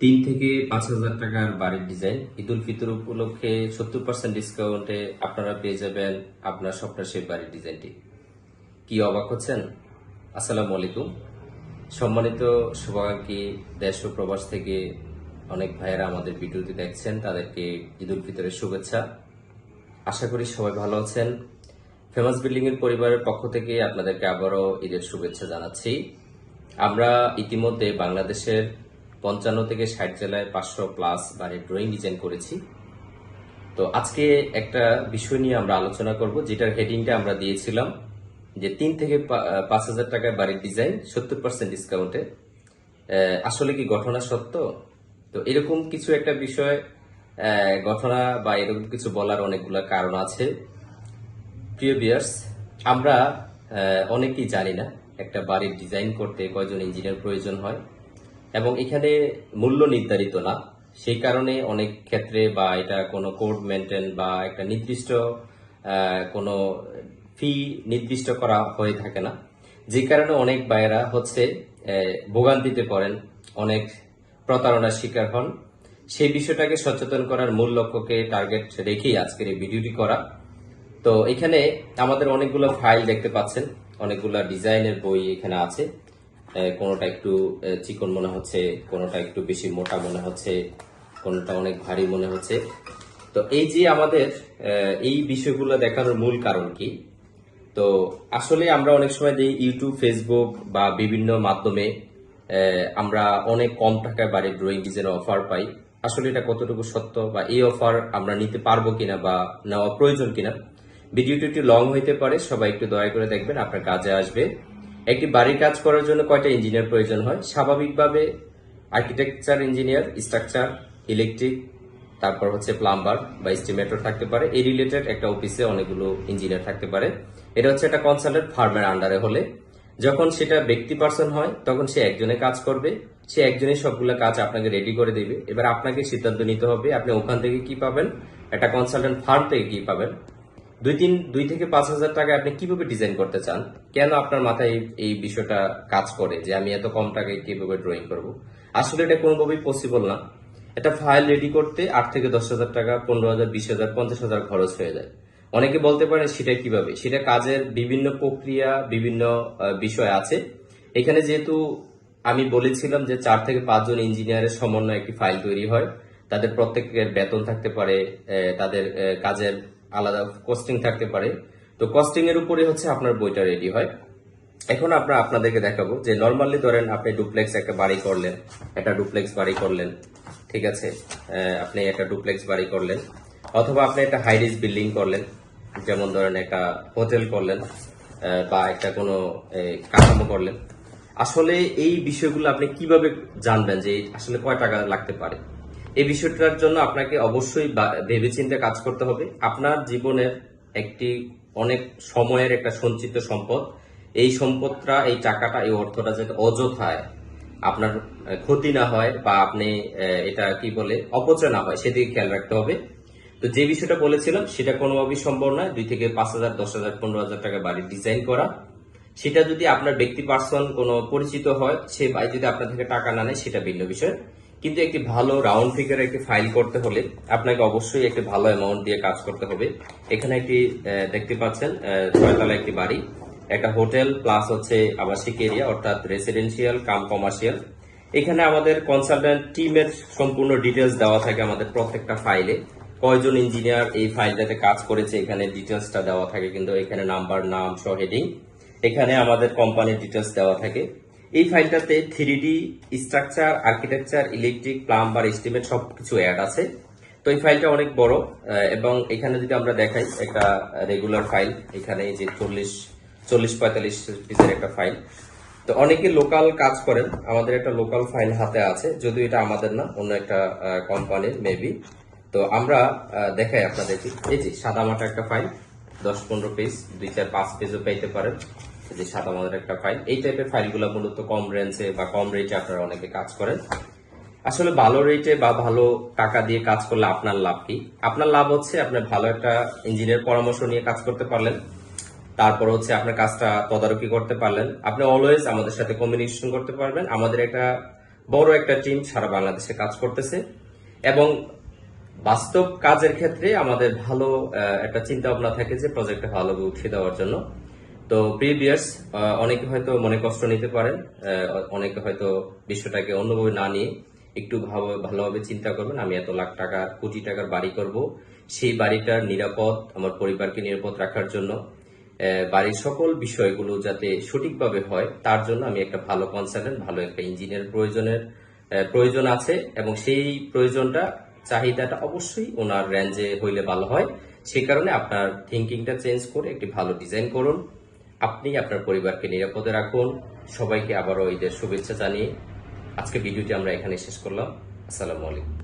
তিন থেকে পাঁচ হাজার টাকার বাড়ির ডিজাইন ঈদ উল ফিতর উপলক্ষে সত্তর পার্সেন্ট ডিসকাউন্টে আপনারা পেয়ে যাবেন আপনার স্বপ্নের সেই বাড়ির ডিজাইনটি কি অবাক হচ্ছেন? আসসালামু আলাইকুম। সম্মানিত শুভাকাঙ্ক্ষী দেশ ও প্রবাস থেকে অনেক ভাইয়েরা আমাদের ভিডিওটি দেখছেন, তাদেরকে ঈদ উল ফিতরের শুভেচ্ছা। আশা করি সবাই ভালো আছেন। ফেমাস বিল্ডিং এর পরিবারের পক্ষ থেকে আপনাদেরকে আবারও ঈদের শুভেচ্ছা জানাচ্ছি। আমরা ইতিমধ্যে বাংলাদেশের পঞ্চান্ন থেকে ষাট জেলায় পাঁচশো প্লাস বাড়ির ড্রয়িং ডিজাইন করেছি। তো আজকে একটা বিষয় নিয়ে আমরা আলোচনা করব, যেটার হেডিংটা আমরা দিয়েছিলাম যে তিন থেকে পাঁচ হাজার টাকায় বাড়ির ডিজাইন, সত্তর পার্সেন্ট ডিসকাউন্টে আসলে কি ঘটনা সত্য? তো এরকম কিছু একটা বিষয় ঘটনা বা এরকম কিছু বলার অনেকগুলো কারণ আছে। প্রিয় বিয়ার্স আমরা অনেকেই জানি না একটা বাড়ির ডিজাইন করতে কয়জন ইঞ্জিনিয়ার প্রয়োজন হয়। এবং এখানে মূল্য নির্ধারিত না। সেই কারণে অনেক ক্ষেত্রে বা এটা কোনো কোড মেনটেন বা একটা নির্দিষ্ট কোনো ফি নির্দিষ্ট করা হয়ে থাকে না। যে কারণে অনেক বায়েরা হচ্ছে ভোগান্তিতে পড়েন, অনেক প্রতারণার শিকার হন। সেই বিষয়টাকে সচেতন করার মূল লক্ষ্যকে টার্গেট রেখেই আজকের এই ভিডিওটি করা। তো এখানে আমাদের অনেকগুলো ফাইল দেখতে পাচ্ছেন, অনেকগুলো ডিজাইনের বই এখানে আছে। কোনোটা একটু চিকন মনে হচ্ছে, কোনোটা একটু বেশি মোটা মনে হচ্ছে, কোনোটা অনেক ভারী মনে হচ্ছে। তো এই যে আমাদের এই বিষয়গুলো দেখানোর মূল কারণ কি? তো আসলে আমরা অনেক সময় দেখি ইউটিউব, ফেসবুক বা বিভিন্ন মাধ্যমে আমরা অনেক কম টাকায় বাড়ির ড্রয়িং ডিজাইনের অফার পাই। আসলে এটা কতটুকু সত্য বা এই অফার আমরা নিতে পারব কিনা বা নেওয়া প্রয়োজন কিনা? ভিডিওটি একটু লং হইতে পারে, সবাই একটু দয়া করে দেখবেন, আপনার কাজে আসবে। একটি বাড়ির কাজ করার জন্য কয়টা ইঞ্জিনিয়ার প্রয়োজন হয়? স্বাভাবিকভাবে আর্কিটেকচার ইঞ্জিনিয়ার স্ট্রাকচার ইলেকট্রিক তারপর হচ্ছে প্লাম্বার বা এস্টিমেটর থাকতে পারে। এই রিলেটেড একটা অফিসে অনেকগুলো ইঞ্জিনিয়ার থাকতে পারে। এটা হচ্ছে একটা কনসালটেন্ট ফার্মের আন্ডারে হলে। যখন সেটা ব্যক্তি পার্সন হয়, তখন সে একজনে কাজ করবে। সে একজনের সবগুলো কাজ আপনাকে রেডি করে দেবে। এবার আপনাকে সিদ্ধান্ত নিতে হবে, আপনি ওখান থেকে কি পাবেন? একটা কনসালটেন্ট ফার্ম থেকে কি পাবেন? দুই তিন, দুই থেকে পাঁচ হাজার টাকা আপনি কীভাবে ডিজাইন করতে চান? কেন আপনার মাথায় এই- বিষয়টা কাজ করে যে আমি এত কম টাকায় কীভাবে ড্রয়িং করব? আসলে এটা কোনোভাবেই পসিবল না। এটা ফাইল রেডি করতে আট থেকে দশ হাজার টাকা, পনেরো হাজার, বিশ হাজার, পঞ্চাশ হাজার খরচ হয়ে যায়। অনেকে বলতে পারে সেটা কীভাবে? সেটা কাজের বিভিন্ন প্রক্রিয়া, বিভিন্ন বিষয় আছে। এখানে যেহেতু আমি বলেছিলাম যে চার থেকে পাঁচজন ইঞ্জিনিয়ারের সমন্বয়ে একটি ফাইল তৈরি হয়, তাদের প্রত্যেকের বেতন থাকতে পারে তাদের কাজের আলাদা কস্টিং থাকতে পারে। তো কস্টিং এর উপরে হচ্ছে আপনার বইটা রেডি হয়। এখন আমরা আপনাদেরকে দেখাবো যে নর্মালি ধরেন আপনি ডুপ্লেক্স একটা বাড়ি করলেন, একটা ডুপ্লেক্স বাড়ি করলেন, ঠিক আছে? আপনি একটা ডুপ্লেক্স বাড়ি করলেন, অথবা আপনি একটা হাই রিস বিল্ডিং করলেন, যেমন ধরেন একটা হোটেল করলেন বা একটা কোনো কাঠামো করলেন। আসলে এই বিষয়গুলো আপনি কীভাবে জানবেন যে আসলে কয় টাকা লাগতে পারে? এই বিষয়টার জন্য আপনাকে অবশ্যই ভেবেচিন্তে কাজ করতে হবে। আপনার জীবনের একটি অনেক সময়ের একটা সঞ্চিত সম্পদ। এই সম্পদটা, এই টাকাটা, এই অর্থটা যাতে অযথায় আপনার ক্ষতি না হয় বা আপনি এটা কি বলে, অপচয় না হয়, সেদিকে খেয়াল রাখতে হবে। তো যে বিষয়টা বলেছিলাম, সেটা কোনোভাবেই সম্ভব নয়। দুই থেকে পাঁচ হাজার, দশ হাজার, পনেরো হাজার টাকা বাড়ির ডিজাইন করা। সেটা যদি আপনার ব্যক্তি পার্সন কোনো পরিচিত হয়, সে ভাই যদি আপনার থেকে টাকা না নেয়, সেটা ভিন্ন বিষয়। কিন্তু একটি ভালো রাউন্ড ফিগার একটি ফাইল করতে হলে আপনাকে অবশ্যই একটি ভালো অ্যামাউন্ট দিয়ে কাজ করতে হবে। এখানে একটি দেখতে পাচ্ছেন ছয়তলা একটি বাড়ি। একটা হোটেল প্লাস হচ্ছে আবাসিক এরিয়া অর্থাৎ রেসিডেন্সিয়াল কাম কমার্শিয়াল এখানে আমাদের কনসালটেন্ট টিমের সম্পূর্ণ ডিটেলস দেওয়া থাকে আমাদের প্রত্যেকটা ফাইলে কয়জন ইঞ্জিনিয়ার এই ফাইলটাতে কাজ করেছে, এখানে ডিটেলসটা দেওয়া থাকে, কিন্তু এখানে নাম্বার নাম, সহ হেডিং এখানে আমাদের কোম্পানির ডিটেলস দেওয়া থাকে। এই ফাইলটাতে three D structure architecture electric plumber estimate সবকিছু অ্যাড আছে। তো এই ফাইলটা অনেক বড় এবং এখানে যদি আমরা দেখাই একটা রেগুলার ফাইল এখানে যে চল্লিশ চল্লিশ পঁয়তাল্লিশ পিসের একটা ফাইল তো অনেকে লোকাল কাজ করেন, আমাদের একটা লোকাল ফাইল হাতে আছে, যদিও এটা আমাদের না, অন্য একটা কোম্পানির মেবি তো আমরা দেখাই আপনাদেরকে। এই যে সাদামাটা একটা ফাইল দশ পনেরো পেজ দুই চার পাঁচ পেজও পাইতে পারেন। যে সাদা মাদের একটা ফাইল এই টাইপের ফাইলগুলো মূলত কম রেঞ্জে বা কম রেটে আপনারা অনেকে কাজ করেন। আসলে ভালো রেটে বা ভালো টাকা দিয়ে কাজ করলে আপনার লাভ কি? আপনার লাভ হচ্ছে আপনি ভালো একটা ইঞ্জিনিয়ার পরামর্শ নিয়ে কাজ করতে পারলেন। তারপর হচ্ছে আপনার কাজটা তদারকি করতে পারলেন। আপনি অলওয়েজ আমাদের সাথে কমিউনিকেশন করতে পারবেন। আমাদের একটা বড় একটা টিম সারা বাংলাদেশে কাজ করতেছে। এবং বাস্তব কাজের ক্ষেত্রে আমাদের ভালো একটা চিন্তা ভাবনা থাকে যে প্রজেক্টটা ভালোভাবে উঠিয়ে দেওয়ার জন্য। তো প্রিভিয়াস অনেকে হয়তো মনে কষ্ট নিতে পারেন অনেকে হয়তো বিষয়টাকে অন্যভাবে না নিয়ে একটু ভালো- ভালোভাবে চিন্তা করবেন, আমি এত লাখ টাকা, কোটি টাকার বাড়ি করব। সেই বাড়িটার নিরাপদ, আমার পরিবারকে নিরাপদ রাখার জন্য। বাড়ির সকল বিষয়গুলো যাতে সঠিকভাবে হয়, তার জন্য আমি একটা ভালো কনসালটেন্ট ভালো একটা ইঞ্জিনিয়ার প্রয়োজনের প্রয়োজন আছে এবং সেই প্রয়োজনটা, চাহিদাটা অবশ্যই ওনার রেঞ্জে হইলে ভালো হয়। সেই কারণে আপনার থিঙ্কিংটা চেঞ্জ করে একটি ভালো ডিজাইন করুন। আপনি আপনার পরিবারকে নিরাপদে রাখুন। সবাইকে আবারও ঈদের শুভেচ্ছা জানিয়ে আজকে ভিডিওটি আমরা এখানে শেষ করলাম। আসসালামু আলাইকুম।